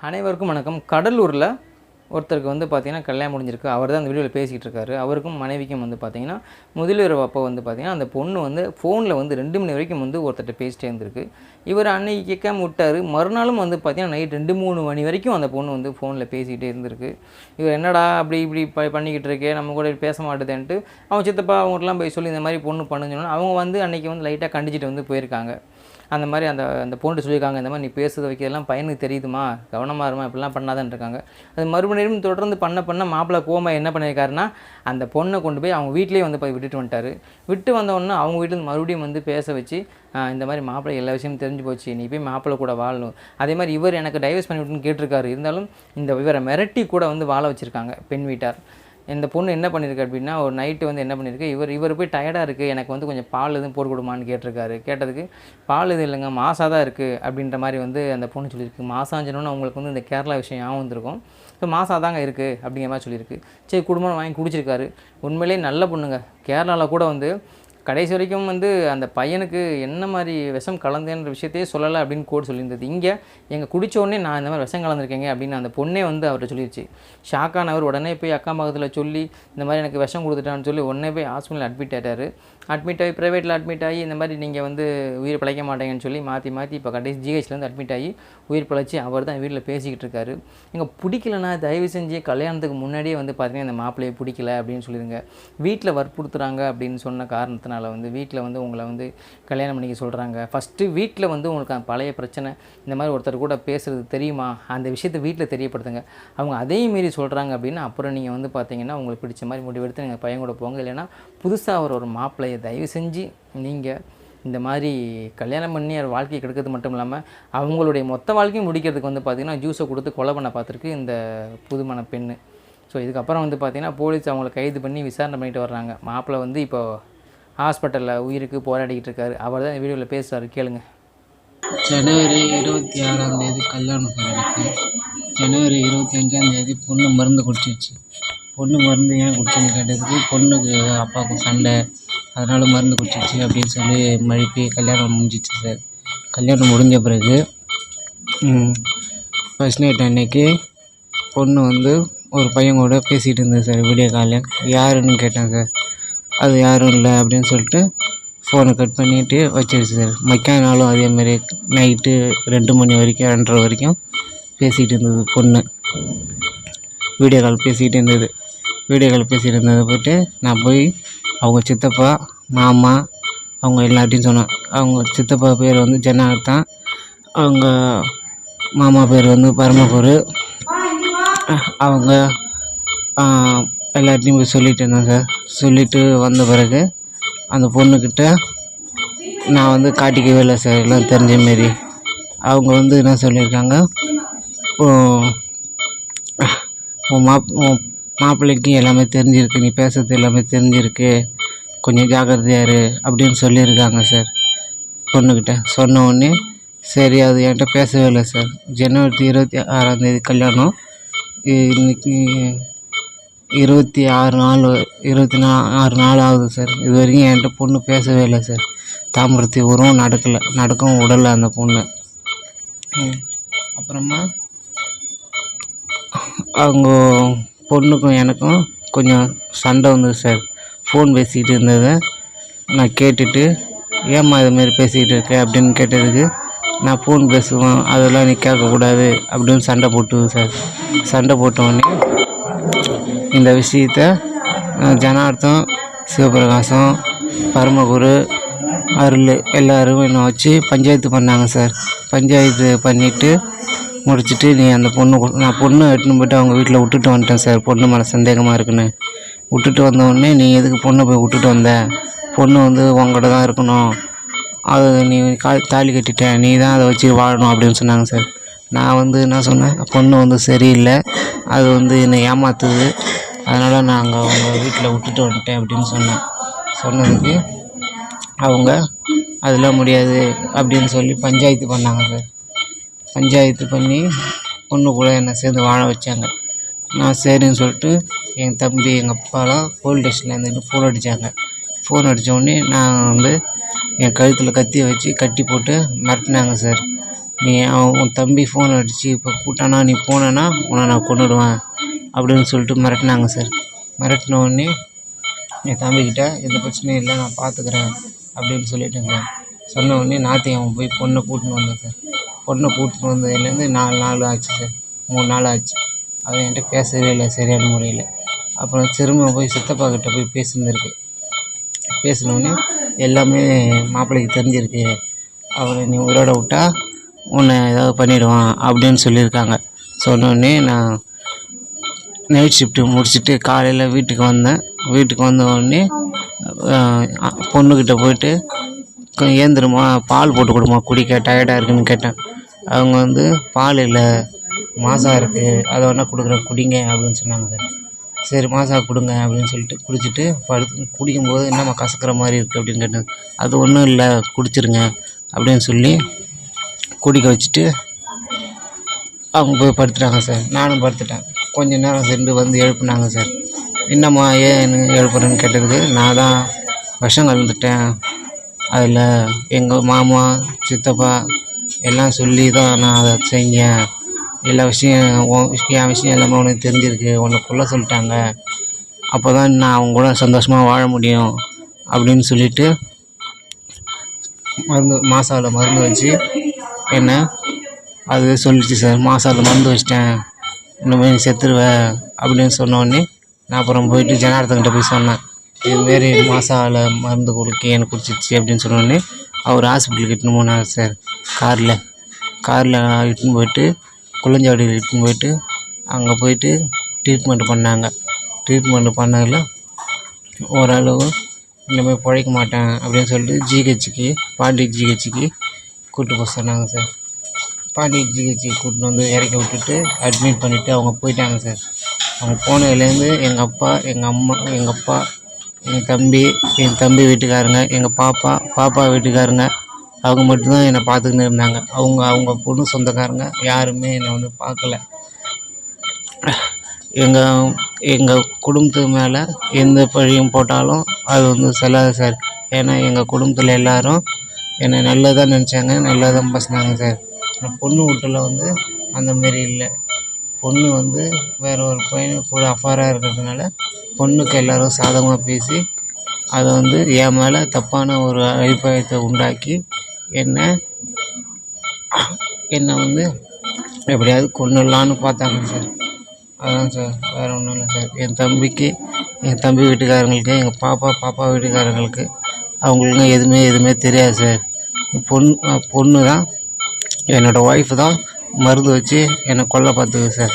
அனைவருக்கும் வணக்கம். கடலூரில் ஒருத்தருக்கு வந்து பார்த்திங்கன்னா கல்யாணம் முடிஞ்சிருக்கு. அவர் தான் அந்த வீடியோவில் பேசிகிட்டு இருக்காரு. அவருக்கும் மனைவிக்கும் வந்து பார்த்தீங்கன்னா முதலிரவு அப்போ வந்து பார்த்திங்கன்னா அந்த பொண்ணு வந்து ஃபோனில் வந்து ரெண்டு மணி வரைக்கும் வந்து ஒருத்தர்கிட்ட பேசிட்டே இருந்திருக்கு. இவர் அன்னைக்கு கேட்காம விட்டார். மறுநாளும் வந்து பார்த்திங்கன்னா நைட் ரெண்டு மூணு மணி வரைக்கும் அந்த பொண்ணு வந்து ஃபோனில் பேசிக்கிட்டே இருந்திருக்கு. இவர் என்னடா அப்படி இப்படி ப பண்ணிக்கிட்டு இருக்கே? நம்ம கூட பேச மாட்டேதுன்ட்டு. அவங்க சித்தப்பா அவங்களாம் போய் சொல்லி இந்த மாதிரி பொண்ணு பண்ணுன்னு அவங்க வந்து அன்றைக்கி வந்து லைட்டாக கண்டிச்சிட்டு வந்து போயிருக்காங்க. அந்த மாதிரி அந்த அந்த பொண்ணு சொல்லியிருக்காங்க இந்த மாதிரி நீ பேசுறது வைக்கிறதெல்லாம் பையனுக்கு தெரியுதுமா? கவனமாக இருமா இப்படிலாம் பண்ணாதான் இருக்காங்க அது மறுபடியும் தொடர்ந்து பண்ண பண்ண மாப்பிள்ளை கோமா என்ன பண்ணியிருக்காருன்னா அந்த பொண்ணை கொண்டு போய் அவங்க வீட்டிலேயே வந்து போய் விட்டுட்டு வந்துட்டாரு. விட்டு வந்தவொடனே அவங்க வீட்டில் மறுபடியும் வந்து பேச வச்சு இந்த மாதிரி மாப்பிள்ளை எல்லா விஷயமும் தெரிஞ்சு போச்சு நீ போய் மாப்பிள்ளை கூட வாழணும். அதே மாதிரி இவர் எனக்கு டைவர்ஸ் பண்ணி விட்டுன்னு கேட்டிருக்காரு. இருந்தாலும் இந்த இவரை மிரட்டி கூட வந்து வாழ வச்சுருக்காங்க பெண் வீட்டார். இந்த பொண்ணு என்ன பண்ணியிருக்கு அப்படின்னா ஒரு நைட்டு வந்து என்ன பண்ணியிருக்கு இவர் இவர் போய் டயர்டாக இருக்குது எனக்கு வந்து கொஞ்சம் பால் எதுவும் போட்டு கொடுமான்னு கேட்டிருக்காரு. கேட்டதுக்கு பால் எதுவும் இல்லைங்க மாசாக தான் இருக்குது அப்படின்ற மாதிரி வந்து அந்த பொண்ணு சொல்லியிருக்கு. மாசாஞ்சனோன்னு அவங்களுக்கு வந்து இந்த கேரளா விஷயம் ஞாபகம் வந்திருக்கும். ஸோ மாசாக தாங்க இருக்குது அப்படிங்கிற மாதிரி சொல்லியிருக்கு. சரி குடும்பம் வாங்கி குடிச்சிருக்காரு. உண்மையிலேயே நல்ல பொண்ணுங்க. கேரளாவில் கூட வந்து கடைசி வரைக்கும் வந்து அந்த பையனுக்கு என்ன மாதிரி விஷம் கலந்தேன்ற விஷயத்தையே சொல்லலை அப்படின்னு கோட் சொல்லியிருந்தது. இங்கே எங்கள் குடித்தோடனே உடனே நான் இந்த மாதிரி விஷம் கலந்துருக்கேங்க அப்படின்னு அந்த பொண்ணே வந்து அவர்கிட்ட சொல்லிடுச்சு ஷாக்கானவர் உடனே போய் அக்கா பக்கத்தில் சொல்லி இந்த மாதிரி எனக்கு விஷம் கொடுத்துட்டான்னு சொல்லி உடனே போய் ஹாஸ்பிட்டலில் அட்மிட் ஆகிட்டார் அட்மிட் ஆகி ப்ரைவேட்டில் அட்மிட் ஆகி இந்த மாதிரி நீங்கள் வந்து உயிர் பிழைக்க மாட்டேங்கன்னு சொல்லி மாற்றி மாற்றி இப்போ கடைசி ஜிஹெச்லேருந்து அட்மிட் ஆகி உயிர் பிழைச்சி அவர் தான் வீட்டில் பேசிக்கிட்டு இருக்காரு. எங்கள் பிடிக்கலன்னா தயவு செஞ்சு கல்யாணத்துக்கு முன்னாடியே வந்து பார்த்தீங்கன்னா இந்த மாப்பிள்ளையை பிடிக்கல அப்படின்னு சொல்லிடுங்க வீட்டில் வற்புறுத்துறாங்க அப்படின்னு சொன்ன காரணத்தினால வந்து வீட்டில் வந்து உங்களை வந்து கல்யாணம் பண்ணிக்க சொல்கிறாங்க ஃபஸ்ட்டு வீட்டில் வந்து உங்களுக்கு அந்த பழைய பிரச்சனை இந்த மாதிரி ஒருத்தர் கூட பேசுகிறது தெரியுமா? அந்த விஷயத்தை வீட்டில் தெரியப்படுத்துங்க. அவங்க அதையும் மீறி சொல்கிறாங்க அப்படின்னா அப்புறம் நீங்கள் வந்து பார்த்தீங்கன்னா உங்களுக்கு பிடிச்ச மாதிரி முடிவெடுத்து நீங்கள் பையன் கூட போங்க. இல்லைன்னா புதுசாக ஒரு ஒரு மாப்பிள்ளையை தயவு செஞ்சு நீங்கள் இந்த மாதிரி கல்யாணம் பண்ணி அவர் வாழ்க்கையை கெடுக்கிறது மட்டும் இல்லாமல் அவங்களுடைய மொத்த வாழ்க்கையும் முடிக்கிறதுக்கு வந்து பார்த்திங்கன்னா ஜூஸை கொடுத்து கொலை பண்ண பார்த்துருக்கு இந்த புதுமண பெண்ணு. ஸோ இதுக்கப்புறம் வந்து பார்த்திங்கன்னா போலீஸ் அவங்கள கைது பண்ணி விசாரணை பண்ணிட்டு வர்றாங்க. மாப்பிள்ளை வந்து இப்போ ஹாஸ்பிட்டலில் உயிருக்கு போராடிக்கிட்டு இருக்காரு. அவர் தான் வீடியோவில் பேசுகிறார் கேளுங்க. ஜனவரி இருபத்தி ஆறாம் தேதி கல்யாணம் சார் எனக்கு ஜனவரி இருபத்தி அஞ்சாம் தேதி பொண்ணு மருந்து குடிச்சிருச்சு. பொண்ணு மருந்து ஏன் குடிச்சுன்னு கேட்டதுக்கு பொண்ணுக்கு அப்பாவுக்கு சண்டை. அதனால் மருந்து குடிச்சிருச்சு அப்படின்னு சொல்லி மழுப்பி கல்யாணம் முடிஞ்சிச்சு சார். கல்யாணம் முடிஞ்ச பிறகு ஃபர்ஸ்ட் நைட் அன்னைக்கு பொண்ணு வந்து ஒரு பையன் கூட பேசிகிட்டு இருந்தேன் சார் வீடியோ காலில் யாருன்னு கேட்டேன் சார். அது யாரும் இல்லை அப்படின்னு சொல்லிட்டு ஃபோனை கட் பண்ணிவிட்டு வச்சிருச்சு சார் மக்கா நாளும் அதேமாதிரி நைட்டு ரெண்டு மணி வரைக்கும் ரெண்டரை வரைக்கும் பேசிகிட்டு இருந்தது பொண்ணு. வீடியோ கால் பேசிகிட்டு இருந்தது. வீடியோ கால் பேசிகிட்டு இருந்ததை போட்டு நான் போய் அவங்க சித்தப்பா மாமா அவங்க எல்லாத்தையும் சொன்னேன். அவங்க சித்தப்பா பேர் வந்து ஜனார்தான் அவங்க மாமா பேர் வந்து பரமகுரு. அவங்க எல்லாத்தையும் போய் சொல்லிட்டு இருந்தேன் சார். சொல்லிவிட்டு வந்த பிறகு அந்த பொண்ணுக்கிட்ட நான் வந்து காட்டிக்கவே இல்லை சார். எல்லாம் தெரிஞ்ச மாரி. அவங்க வந்து என்ன சொல்லியிருக்காங்க "உன் மாப் உன் மாப்பிள்ளைக்கு எல்லாமே தெரிஞ்சிருக்கு. நீ பேசுறது எல்லாமே தெரிஞ்சிருக்கு. கொஞ்சம் ஜாக்கிரதையாக இரு அப்படின்னு சொல்லியிருக்காங்க சார். பொண்ணுக்கிட்ட சொன்ன உடனே சரி அது என்கிட்ட பேசவே இல்லை சார். ஜனவரி இருபத்தி ஆறாம் தேதி கல்யாணம். இன்னைக்கு இருபத்தி ஆறு நாள் இருபத்தி நா ஆறு நாள் ஆகுது சார் இது வரைக்கும் என்கிட்ட பொண்ணு பேசவே இல்லை சார் தாமிரத்தி உரம் நடக்கலை. நடக்கவும் விடலை அந்த பொண்ணு. அப்புறமா? அவங்க பொண்ணுக்கும் எனக்கும் கொஞ்சம் சண்டை வந்தது சார் ஃபோன் பேசிக்கிட்டு இருந்ததை நான் கேட்டுட்டு ஏம்மா இதுமாரி பேசிக்கிட்டு இருக்க? அப்படின்னு கேட்டதுக்கு நான் ஃபோன் பேசுவேன். அதெல்லாம் நீ கேட்கக்கூடாது. அப்படின்னு சண்டை போட்டு சார் சண்டை போட்ட உடனே இந்த விஷயத்த ஜனார்த்தம் சிவபிரகாசம் பரமகுரு அருள் எல்லாரும் என்னை வச்சு பஞ்சாயத்து பண்ணாங்க சார். பஞ்சாயத்து பண்ணிவிட்டு முடிச்சுட்டு நீ அந்த பொண்ணு நான் பொண்ணு எடுத்துன்னு போயிட்டு அவங்க வீட்டில் விட்டுட்டு வந்துட்டேன் சார். பொண்ணு மேலே சந்தேகமாக இருக்குன்னு. விட்டுட்டு வந்த உடனே நீ எதுக்கு பொண்ணை போய் விட்டுட்டு வந்த? பொண்ணு வந்து உங்கள்கிட்ட தான் இருக்கணும். அது நீ கா தாலி கட்டிட்டேன் நீ தான் அதை வச்சு வாழணும் அப்படின்னு சொன்னாங்க சார். நான் வந்து என்ன சொன்னேன்? பொண்ணு வந்து சரியில்லை. அது வந்து என்னை ஏமாத்துது. அதனால் நான் அங்கே அவங்க வீட்டில் விட்டுட்டு வந்துட்டேன் அப்படின்னு சொன்னேன். சொன்னதுக்கு அவங்க அதெல்லாம் முடியாது அப்படின்னு சொல்லி பஞ்சாயத்து பண்ணாங்க சார். பஞ்சாயத்து பண்ணி பொண்ணு கூட என்னை சேர்ந்து வாழ வச்சாங்க. நான் சரின்னு சொல்லிட்டு என் தம்பி எங்கள் அப்பாலாம் போலீஸ் ஸ்டேஷனில் இருந்துட்டு ஃபோன் அடித்தாங்க ஃபோன் அடித்த உடனே நான் வந்து என் கழுத்தில் கத்தியை வச்சு கட்டி போட்டு மிரட்டினாங்க சார். நீ அவன் உன் தம்பி ஃபோன் அடித்து இப்போ கூட்டானா நீ போனேன்னா உன்னை நான் கொண்டுடுவேன் அப்படின்னு சொல்லிட்டு மிரட்டினாங்க சார். மிரட்டின உடனே என் தம்பிக்கிட்ட எந்த பிரச்சனையும் இல்லை நான் பார்த்துக்கிறேன் அப்படின்னு சொல்லிட்டேன் சார். சொன்ன உடனே நாத்தியம் போய் பொண்ணை கூட்டின்னு வந்தேன் சார். பொண்ணை கூட்டின்னு வந்ததுலேருந்து நாலு நாள் ஆச்சு சார். மூணு நாள் ஆச்சு. அவன் என்கிட்ட பேசவே இல்லை சரியான முறையில். அப்புறம் திரும்ப போய் சித்தப்பா கிட்ட போய் பேசியிருந்திருக்கு. பேசினோடனே எல்லாமே மாப்பிள்ளைக்கு தெரிஞ்சிருக்கு. அவரை நீ உயிரோட விட்டா உன்னை ஏதாவது பண்ணிவிடுவான் அப்படின்னு சொல்லியிருக்காங்க. சொன்னோடனே நான் நைட் ஷிஃப்ட்டு முடிச்சுட்டு காலையில் வீட்டுக்கு வந்தேன். வீட்டுக்கு வந்த உடனே பொண்ணுக்கிட்ட போயிட்டு ஏந்திரமா பால் போட்டு கொடுமா குடிக்க டயர்டாக இருக்குன்னு கேட்டேன். அவங்க வந்து பால் இல்லை மாசா இருக்குது அதை வேணால் கொடுக்குறேன் குடிங்க அப்படின்னு சொன்னாங்க. சார் சரி மாசா கொடுங்க அப்படின்னு சொல்லிட்டு குடிச்சிட்டு படுத்து குடிக்கும்போது என்னம்மா கசக்கிற மாதிரி இருக்குது அப்படின்னு கேட்டேன். அது ஒன்றும் இல்லை குடிச்சிருங்க அப்படின்னு சொல்லி குடிக்க வச்சுட்டு அவங்க போய் படுத்துட்டாங்க சார். நானும் படுத்துட்டேன். கொஞ்ச நேரம் சென்று வந்து எழுப்புனாங்க சார். என்னம்மா ஏன் எழுப்புறேன்னு கேட்டதுக்கு நான் தான் விஷம் கலந்துட்டேன். அதில் எங்கள் மாமா சித்தப்பா எல்லாம் சொல்லி தான் நான் அதை செஞ்சேன். எல்லா விஷயம் உன் விஷயம் என் விஷயம் எல்லாமே உனக்கு தெரிஞ்சிருக்கு. உன்னை சொல்லிட்டாங்க. அப்போ தான் நான் அவங்க கூட சந்தோஷமாக வாழ முடியும் அப்படின்னு சொல்லிட்டு மருந்து மாசாவில் மருந்து வச்சு என்ன அதுவே சொல்லிச்சு சார் மாசாவில் மருந்து வச்சிட்டேன். இன்னும் நீ அப்படின்னு சொன்னோடனே நான் அப்புறம் போயிட்டு ஜனார்த்தன்கிட்ட போய் சொன்னேன். இதுமாரி மாசாவில் மருந்து கொடுக்க எனக்கு குடிச்சிச்சு அப்படின்னு சொன்னோடனே அவர் ஹாஸ்பிட்டலுக்கு இட்டுன்னு போனார் சார் காரில். காரில் இட்டுன்னு போயிட்டு குளஞ்சாவடியில் இட்டுன்னு போயிட்டு அங்கே போயிட்டு ட்ரீட்மெண்ட் பண்ணாங்க. ட்ரீட்மெண்ட் பண்ணதில் ஓரளவு இனிமேல் பிழைக்க மாட்டேன் அப்படின்னு சொல்லிட்டு ஜிஹெச்சுக்கு பாண்டி ஜிஹெச்சுக்கு கூப்பிட்டு போக சொன்னாங்க சார். பாண்டி ஜிஹெச்சுக்கு கூட்டின்னு வந்து இறக்கி விட்டுட்டு அட்மிட் பண்ணிவிட்டு அவங்க போயிட்டாங்க சார் அவங்க போனதுலேருந்து எங்கள் அப்பா எங்கள் அம்மா எங்கள் அப்பா எங்கள் தம்பி என் தம்பி வீட்டுக்காரங்க எங்கள் பாப்பா பாப்பா வீட்டுக்காரங்க அவங்க மட்டும்தான் என்னை பார்த்துக்கின்னு இருந்தாங்க. அவங்க அவங்க பொண்ணு சொந்தக்காரங்க யாருமே என்னை வந்து பார்க்கல. எங்கள் எங்கள் குடும்பத்து மேலே எந்த பழியும் போட்டாலும் அது வந்து செல்லாது சார் ஏன்னா எங்கள் குடும்பத்தில் எல்லோரும் என்னை நல்லதாக நினச்சாங்க நல்லதாக பேசினாங்க சார் ஆனால் பொண்ணு வீட்டில் வந்து அந்த மாரி இல்லை. பொண்ணு வந்து வேறு ஒரு பையன் கூட அஃபாராக இருக்கிறதுனால பொண்ணுக்கு எல்லோரும் சாதகமாக பேசி அதை வந்து என் மேலே தப்பான ஒரு அபிப்பிராயத்தை உண்டாக்கி என்னை என்னை வந்து எப்படியாவது கொண்டுடலான்னு பார்த்தாங்க சார். அதான் சார் வேறு ஒன்றும் இல்லை சார். என் தம்பிக்கு என் தம்பி வீட்டுக்காரங்களுக்கு எங்கள் பாப்பா பாப்பா வீட்டுக்காரங்களுக்கு அவங்களுக்கும் எதுவுமே எதுவுமே தெரியாது சார். பொண்ணு பொண்ணு தான் என்னோடய ஒய்ஃப் தான் மருந்து வச்சு என்னை கொல்ல பார்த்துக்கு சார்